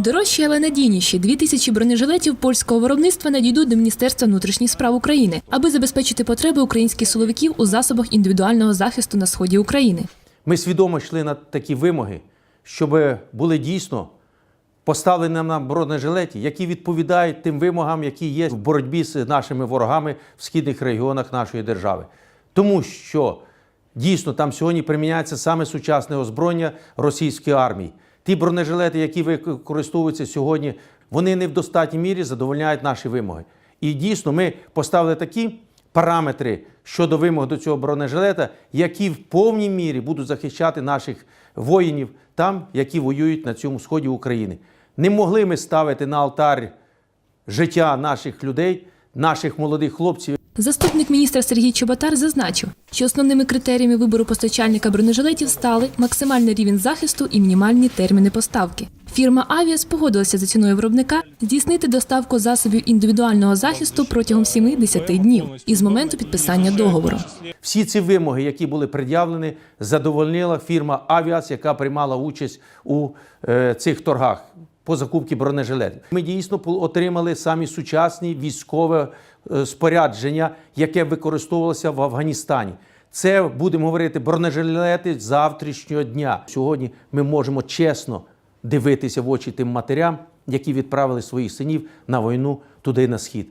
Дорожчі, але надійніші дві тисячі бронежилетів польського виробництва надійдуть до Міністерства внутрішніх справ України, аби забезпечити потреби українських силовиків у засобах індивідуального захисту на сході України. Ми свідомо йшли на такі вимоги, щоб були дійсно поставлені нам на бронежилеті, які відповідають тим вимогам, які є в боротьбі з нашими ворогами в східних регіонах нашої держави. Тому що дійсно там сьогодні приміняється саме сучасне озброєння російської армії. Ті бронежилети, які використовуються сьогодні, вони не в достатній мірі задовольняють наші вимоги. І дійсно ми поставили такі параметри щодо вимог до цього бронежилета, які в повній мірі будуть захищати наших воїнів там, які воюють на цьому сході України. Не могли ми ставити на алтар життя наших людей, наших молодих хлопців. Заступник міністра Сергій Чоботар зазначив, що основними критеріями вибору постачальника бронежилетів стали максимальний рівень захисту і мінімальні терміни поставки. Фірма Авіас погодилася за ціною виробника здійснити доставку засобів індивідуального захисту протягом 7-10 днів із моменту підписання договору. Всі ці вимоги, які були пред'явлені, задовольнила фірма Авіас, яка приймала участь у е, цих торгах по закупці бронежилетів. Ми дійсно отримали самі сучасні військове е, спорядження, яке використовувалося в Афганістані. Це будемо говорити бронежилети завтрашнього дня. Сьогодні ми можемо чесно дивитися в очі тим матерям, які відправили своїх синів на війну туди на схід.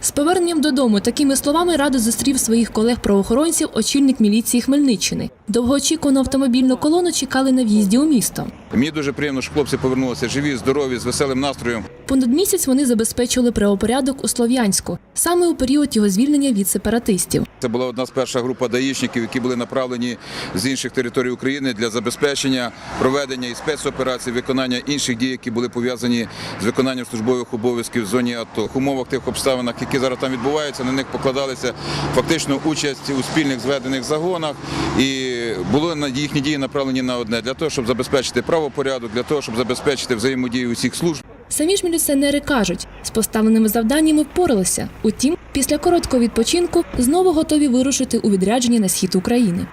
З поверненням додому такими словами радо зустрів своїх колег-правоохоронців очільник міліції Хмельниччини. Довгоочікувану автомобільну колону чекали на в'їзді у місто. Мені дуже приємно, що хлопці повернулися живі, здорові, з веселим настроєм. Понад місяць вони забезпечували правопорядок у Слов'янську, саме у період його звільнення від сепаратистів. Це була одна з перших груп даїшників, які були направлені з інших територій України для забезпечення проведення і спецоперацій, виконання інших дій, які були пов'язані з виконанням службових обов'язків в зоні АТО. В умовах тих обставинах, які зараз там відбуваються, на них покладалися фактично участь у спільних зведених загонах, і було на їхні дії направлені на одне для того, щоб забезпечити правопорядок, для того, щоб забезпечити взаємодію усіх служб. Самі ж міліціонери кажуть, з поставленими завданнями впоралися. Утім, після короткого відпочинку знову готові вирушити у відрядження на схід України.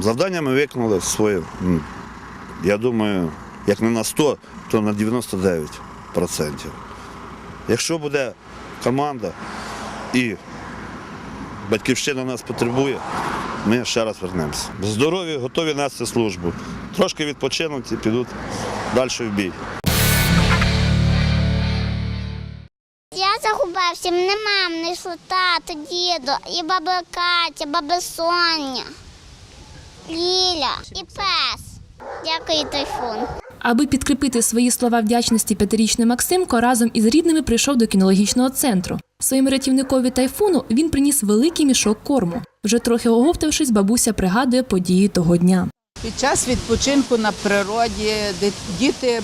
Завдання ми виконали своє. Я думаю, як не на 100, то на 99%. Якщо буде команда і батьківщина нас потребує, ми ще раз вернемося. Здорові, готові нести службу. Трошки відпочинуть і підуть далі в бій. Я загубився, мене мам не йшла, тато, діду, і баба Катя, баба Соня, Ліля і пес. Дякую, тайфун. Аби підкріпити свої слова вдячності п'ятирічний Максимко разом із рідними прийшов до кінологічного центру. Своїм рятівникові тайфуну він приніс великий мішок корму. Вже трохи оговтавшись, бабуся пригадує події того дня. Під час відпочинку на природі ди- діти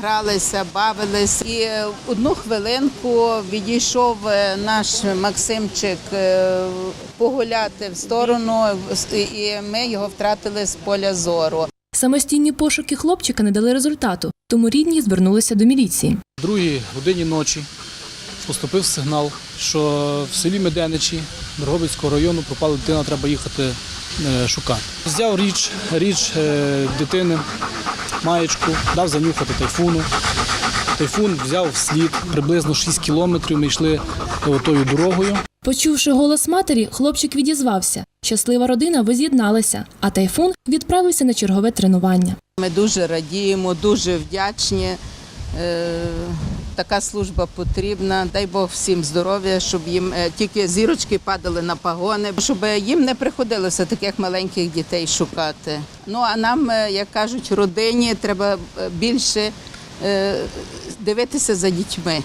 гралися, бавились. І одну хвилинку відійшов е, наш Максимчик е, погуляти в сторону, і ми його втратили з поля зору. Самостійні пошуки хлопчика не дали результату, тому рідні звернулися до міліції. В другій годині ночі поступив сигнал, що в селі Меденичі Дрогобицького району пропала дитина, треба їхати шукати. Взяв річ, річ е, дитини, маєчку, дав занюхати тайфуну. Тайфун взяв слід приблизно 6 кілометрів. Ми йшли отою дорогою. Почувши голос матері, хлопчик відізвався. Щаслива родина воз'єдналася, а тайфун відправився на чергове тренування. Ми дуже радіємо, дуже вдячні. Така служба потрібна. Дай Бог всім здоров'я, щоб їм е, тільки зірочки падали на пагони, щоб їм не приходилося таких маленьких дітей шукати. Ну а нам, е, як кажуть, родині треба е, більше дивитися за дітьми.